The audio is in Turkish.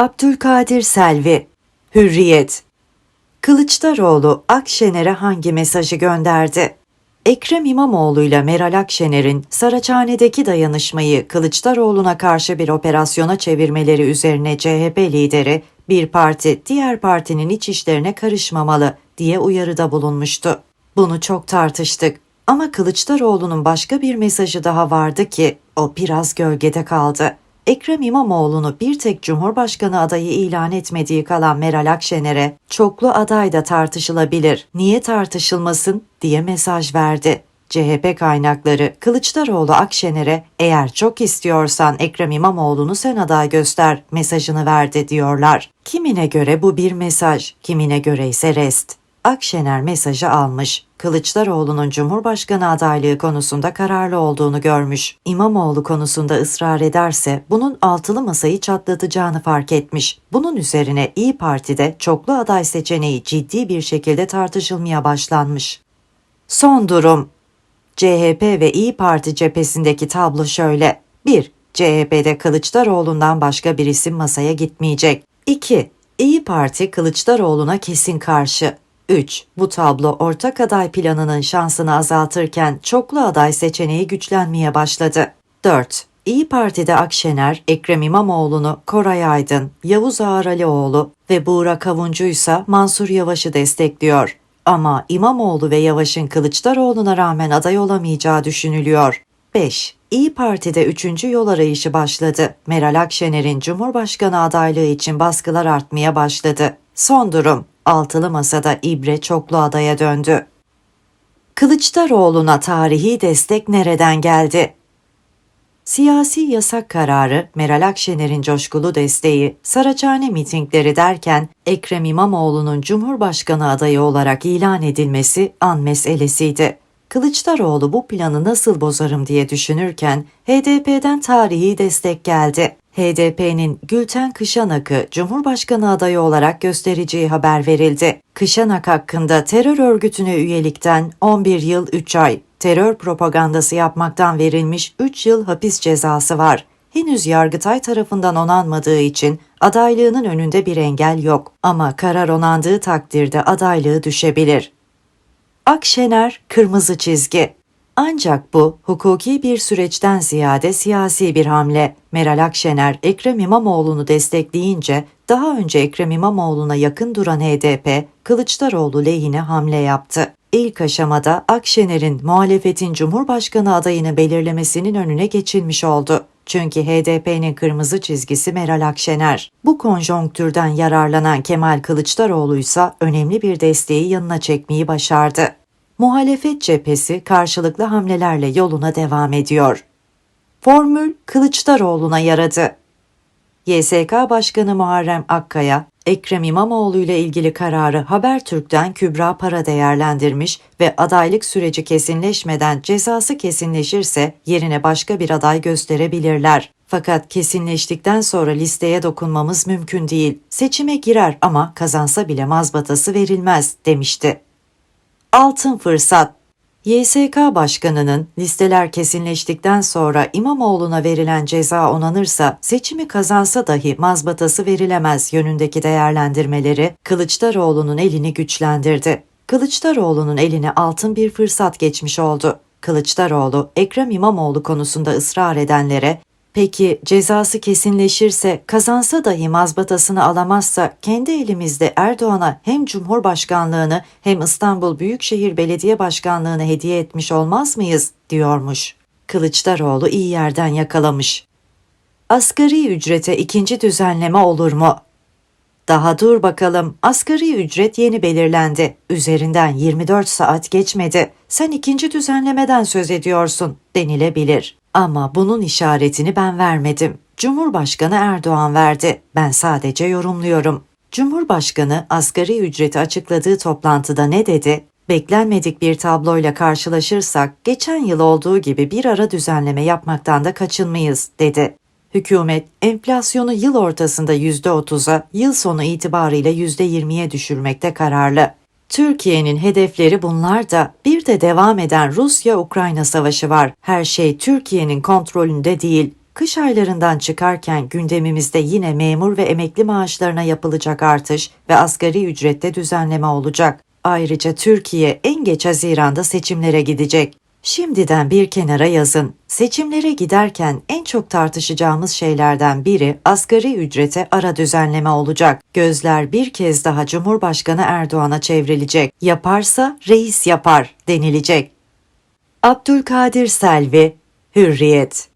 Abdülkadir Selvi Hürriyet Kılıçdaroğlu Akşener'e hangi mesajı gönderdi? Ekrem İmamoğlu ile Meral Akşener'in Saraçhane'deki dayanışmayı Kılıçdaroğlu'na karşı bir operasyona çevirmeleri üzerine CHP lideri bir parti diğer partinin iç işlerine karışmamalı diye uyarıda bulunmuştu. Bunu çok tartıştık ama Kılıçdaroğlu'nun başka bir mesajı daha vardı ki o biraz gölgede kaldı. Ekrem İmamoğlu'nu bir tek Cumhurbaşkanı adayı ilan etmediği kalan Meral Akşener'e çoklu aday da tartışılabilir, niye tartışılmasın diye mesaj verdi. CHP kaynakları Kılıçdaroğlu Akşener'e eğer çok istiyorsan Ekrem İmamoğlu'nu sen aday göster mesajını verdi diyorlar. Kimine göre bu bir mesaj, kimine göre ise rest. Akşener mesajı almış. Kılıçdaroğlu'nun Cumhurbaşkanı adaylığı konusunda kararlı olduğunu görmüş. İmamoğlu konusunda ısrar ederse bunun altılı masayı çatlatacağını fark etmiş. Bunun üzerine İyi Parti'de çoklu aday seçeneği ciddi bir şekilde tartışılmaya başlanmış. Son durum CHP ve İyi Parti cephesindeki tablo şöyle. 1. CHP'de Kılıçdaroğlu'ndan başka bir isim masaya gitmeyecek. 2. İyi Parti Kılıçdaroğlu'na kesin karşı. 3. Bu tablo ortak aday planının şansını azaltırken çoklu aday seçeneği güçlenmeye başladı. 4. İyi Parti'de Akşener, Ekrem İmamoğlu'nu Koray Aydın, Yavuz Ağralioğlu ve Buğra Kavuncu ise Mansur Yavaş'ı destekliyor. Ama İmamoğlu ve Yavaş'ın Kılıçdaroğlu'na rağmen aday olamayacağı düşünülüyor. 5. İyi Parti'de üçüncü yol arayışı başladı. Meral Akşener'in Cumhurbaşkanı adaylığı için baskılar artmaya başladı. Son durum, altılı masada ibre çoklu adaya döndü. Kılıçdaroğlu'na tarihi destek nereden geldi? Siyasi yasak kararı, Meral Akşener'in coşkulu desteği, Saraçhane mitingleri derken Ekrem İmamoğlu'nun Cumhurbaşkanı adayı olarak ilan edilmesi an meselesiydi. Kılıçdaroğlu bu planı nasıl bozarım diye düşünürken HDP'den tarihi destek geldi. HDP'nin Gülten Kışanak'ı Cumhurbaşkanı adayı olarak göstereceği haber verildi. Kışanak hakkında terör örgütüne üyelikten 11 yıl 3 ay, terör propagandası yapmaktan verilmiş 3 yıl hapis cezası var. Henüz Yargıtay tarafından onanmadığı için adaylığının önünde bir engel yok ama karar onandığı takdirde adaylığı düşebilir. Akşener kırmızı çizgi. Ancak bu hukuki bir süreçten ziyade siyasi bir hamle. Meral Akşener Ekrem İmamoğlu'nu destekleyince daha önce Ekrem İmamoğlu'na yakın duran HDP Kılıçdaroğlu lehine hamle yaptı. İlk aşamada Akşener'in muhalefetin Cumhurbaşkanı adayını belirlemesinin önüne geçilmiş oldu. Çünkü HDP'nin kırmızı çizgisi Meral Akşener. Bu konjonktürden yararlanan Kemal Kılıçdaroğlu ise önemli bir desteği yanına çekmeyi başardı. Muhalefet cephesi karşılıklı hamlelerle yoluna devam ediyor. Formül Kılıçdaroğlu'na yaradı. YSK Başkanı Muharrem Akkaya, Ekrem İmamoğlu ile ilgili kararı Habertürk'ten Kübra Para değerlendirmiş ve adaylık süreci kesinleşmeden cezası kesinleşirse yerine başka bir aday gösterebilirler. Fakat kesinleştikten sonra listeye dokunmamız mümkün değil. Seçime girer ama kazansa bile mazbatası verilmez demişti. Altın fırsat YSK Başkanı'nın listeler kesinleştikten sonra İmamoğlu'na verilen ceza onanırsa seçimi kazansa dahi mazbatası verilemez yönündeki değerlendirmeleri Kılıçdaroğlu'nun elini güçlendirdi. Kılıçdaroğlu'nun eline altın bir fırsat geçmiş oldu. Kılıçdaroğlu, Ekrem İmamoğlu konusunda ısrar edenlere Peki cezası kesinleşirse, kazansa dahi mazbatasını alamazsa kendi elimizde Erdoğan'a hem Cumhurbaşkanlığını hem İstanbul Büyükşehir Belediye Başkanlığını hediye etmiş olmaz mıyız diyormuş. Kılıçdaroğlu iyi yerden yakalamış. Asgari ücrete ikinci düzenleme olur mu? Daha dur bakalım. Asgari ücret yeni belirlendi. Üzerinden 24 saat geçmedi. Sen ikinci düzenlemeden söz ediyorsun denilebilir. Ama bunun işaretini ben vermedim. Cumhurbaşkanı Erdoğan verdi. Ben sadece yorumluyorum. Cumhurbaşkanı asgari ücreti açıkladığı toplantıda ne dedi? Beklenmedik bir tabloyla karşılaşırsak geçen yıl olduğu gibi bir ara düzenleme yapmaktan da kaçınmayız dedi. Hükümet enflasyonu yıl ortasında %30'a, yıl sonu itibarıyla %20'ye düşürmekte kararlı. Türkiye'nin hedefleri bunlar da bir de devam eden Rusya-Ukrayna savaşı var. Her şey Türkiye'nin kontrolünde değil. Kış aylarından çıkarken gündemimizde yine memur ve emekli maaşlarına yapılacak artış ve asgari ücrette düzenleme olacak. Ayrıca Türkiye en geç Haziran'da seçimlere gidecek. Şimdiden bir kenara yazın. Seçimlere giderken en çok tartışacağımız şeylerden biri asgari ücrete ara düzenleme olacak. Gözler bir kez daha Cumhurbaşkanı Erdoğan'a çevrilecek. Yaparsa reis yapar denilecek. Abdülkadir Selvi, Hürriyet